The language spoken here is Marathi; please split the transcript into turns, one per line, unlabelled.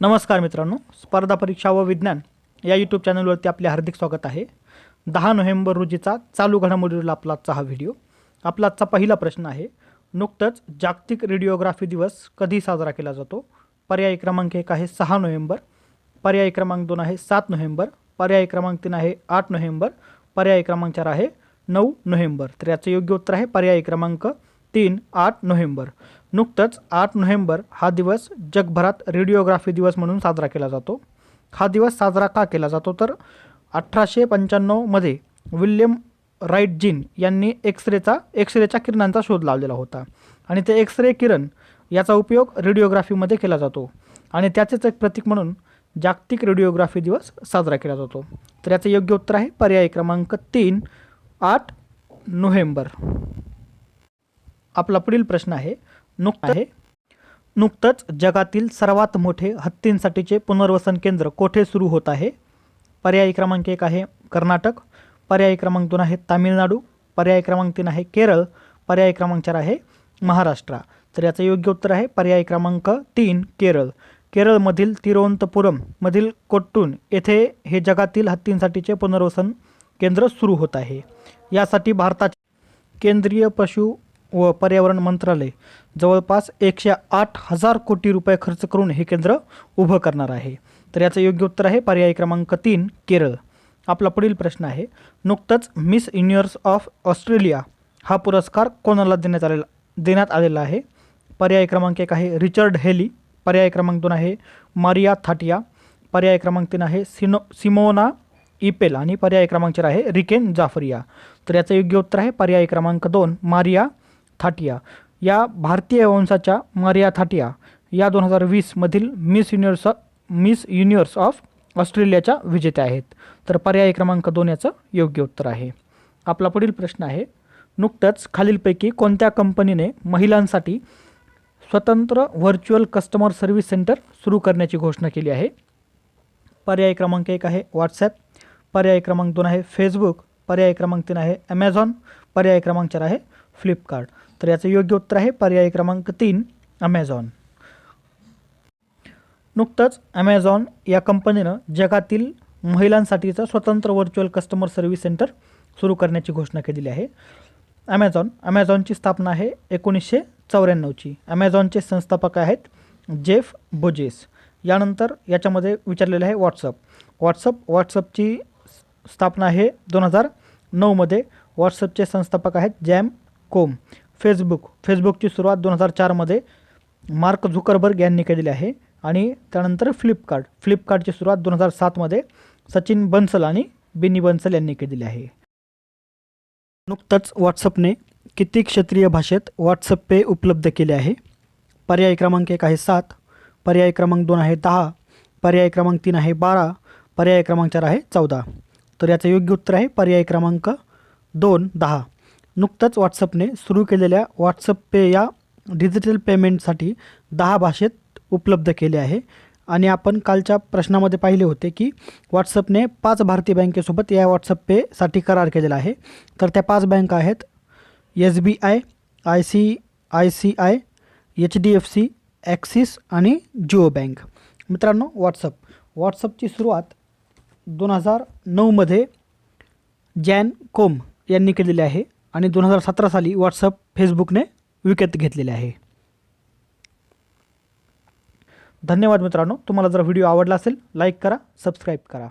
नमस्कार मित्रांनो स्पर्धा परीक्षा व विज्ञान या यूट्यूब चॅनलवरती आपले हार्दिक स्वागत आहे. दहा नोव्हेंबर रोजीचा चालू घडामोडीवरील आपला आजचा हा व्हिडिओ आपला आजचा पहिला प्रश्न आहे नुकतंच जागतिक रेडिओग्राफी दिवस कधी साजरा केला जातो? पर्याय क्रमांक एक आहे सहा नोव्हेंबर पर्याय क्रमांक दोन आहे सात नोव्हेंबर पर्याय क्रमांक तीन आहे आठ नोव्हेंबर पर्याय क्रमांक चार आहे नऊ नोव्हेंबर. तर याचं योग्य उत्तर आहे पर्याय क्रमांक तीन आठ नोव्हेंबर. नुकतंच आठ नोव्हेंबर हा दिवस जगभरात रेडिओग्राफी दिवस म्हणून साजरा केला जातो. हा दिवस साजरा का केला जातो? तर अठराशे पंच्याण्णवमध्ये विल्यम राईट जीन यांनी एक्सरेचा एक्सरेच्या किरणांचा शोध लावलेला होता. आणि ते एक्सरे किरण याचा उपयोग रेडिओग्राफीमध्ये केला जातो. आणि त्याचेच एक प्रतीक म्हणून जागतिक रेडिओग्राफी दिवस साजरा केला जातो. तर याचं योग्य उत्तर आहे पर्याय क्रमांक तीन आठ नोव्हेंबर. आपला पुढील प्रश्न आहे नुक आहे. नुकतंच जगातील सर्वात मोठे हत्तींसाठीचे पुनर्वसन केंद्र कोठे सुरू होत आहे? पर्याय क्रमांक एक आहे कर्नाटक पर्याय क्रमांक दोन आहे तामिळनाडू पर्याय क्रमांक तीन आहे केरळ पर्याय क्रमांक चार आहे महाराष्ट्र. तर याचं योग्य उत्तर आहे पर्याय क्रमांक तीन केरळ. केरळमधील तिरुवनंतपुरममधील कोट्टून येथे हे जगातील हत्तींसाठीचे पुनर्वसन केंद्र सुरू होत आहे. यासाठी भारताचे केंद्रीय पशु व पर्यावरण मंत्रालय जवळपास एकशे आठ हजार कोटी रुपये खर्च करून हे केंद्र उभं करणार आहे. तर याचं योग्य उत्तर आहे पर्याय क्रमांक तीन केरळ. आपला पुढील प्रश्न आहे नुकतंच मिस युनिवर्स ऑफ ऑस्ट्रेलिया हा पुरस्कार कोणाला देण्यात आलेला देण्यात आलेला आहे? पर्याय क्रमांक एक आहे रिचर्ड हेली पर्याय क्रमांक दोन आहे मारिया थाटिया पर्याय क्रमांक तीन आहे सिनो सिमोना इपेल आणि पर्याय क्रमांक चार आहे रिकेन जाफरिया. तर याचं योग्य उत्तर आहे पर्याय क्रमांक दोन मारिया थाटिया या भारतीय वंशाच्या मारिया थाटिया या दोन हजार वीसमधील Miss Universe Miss Universe of ऑस्ट्रेलियाच्या विजेत्या आहेत. तर पर्याय क्रमांक दोन याचं योग्य उत्तर आहे. आपला पुढील प्रश्न आहे नुकतंच खालीलपैकी कोणत्या कंपनीने महिलांसाठी स्वतंत्र व्हर्च्युअल कस्टमर सर्व्हिस सेंटर सुरू करण्याची घोषणा केली आहे? पर्याय क्रमांक एक आहे व्हॉट्सॲप पर्याय क्रमांक दोन आहे फेसबुक पर्याय क्रमांक तीन आहे ॲमेझॉन पर्याय क्रमांक चार आहे फ्लिपकार्ट. तर याचं योग्य उत्तर आहे पर्याय क्रमांक तीन ॲमेझॉन नुकतंच ॲमेझॉन या कंपनीनं जगातील महिलांसाठीचं स्वतंत्र व्हर्च्युअल कस्टमर सर्व्हिस सेंटर सुरू करण्याची घोषणा केलेली आहे. ॲमेझॉन ॲमेझॉनची स्थापना आहे एकोणीसशे चौऱ्याण्णवची. ॲमेझॉनचे संस्थापक आहेत जेफ बोजेस. यानंतर याच्यामध्ये विचारलेलं आहे व्हॉट्सअप व्हॉट्सअप व्हॉट्सअपची स्थापना आहे दोन हजार नऊमध्ये. व्हॉट्सअपचे संस्थापक आहेत जॅम कोम. फेसबुक फेसबुकची सुरुवात दोन हजार चारमध्ये मार्क झुकरबर्ग यांनी केलेली आहे. आणि त्यानंतर फ्लिपकार्ट फ्लिपकार्टची सुरुवात दोन हजार सातमध्ये सचिन बन्सल आणि बिनी बन्सल यांनी केलेली आहे. नुकतंच व्हॉट्सअपने किती क्षेत्रीय भाषेत व्हॉट्सअप पे उपलब्ध केले आहे? पर्याय क्रमांक एक आहे सात पर्याय क्रमांक दोन आहे दहा पर्याय क्रमांक तीन आहे बारा पर्याय क्रमांक चार आहे चौदा. तर याचं योग्य उत्तर आहे पर्याय क्रमांक दोन दहा. नुकतंच व्हॉट्सअपने सुरू केलेल्या व्हॉट्सअप पे या डिजिटल पेमेंटसाठी दहा भाषेत उपलब्ध केले आहे. आणि आपण कालच्या प्रश्नामध्ये पाहिले होते की व्हॉट्सअपने पाच भारतीय बँकेसोबत या व्हॉट्सअप पेसाठी करार केलेला आहे. तर त्या पाच बँका आहेत S B I I C I C I H D F C Axis आणि जिओ बँक. मित्रांनो व्हॉट्सअप. व्हॉट्सअपची सुरुवात दोन हजार नऊमध्ये जॅन कोम यांनी केलेली आहे. आणि दोन हजार सतरा साली व्हॉट्सअप फेसबुकने विकत घेतलेले आहे. धन्यवाद मित्रांनो. तुम्हाला जर व्हिडिओ आवडला असेल लाईक करा सबस्क्राईब करा.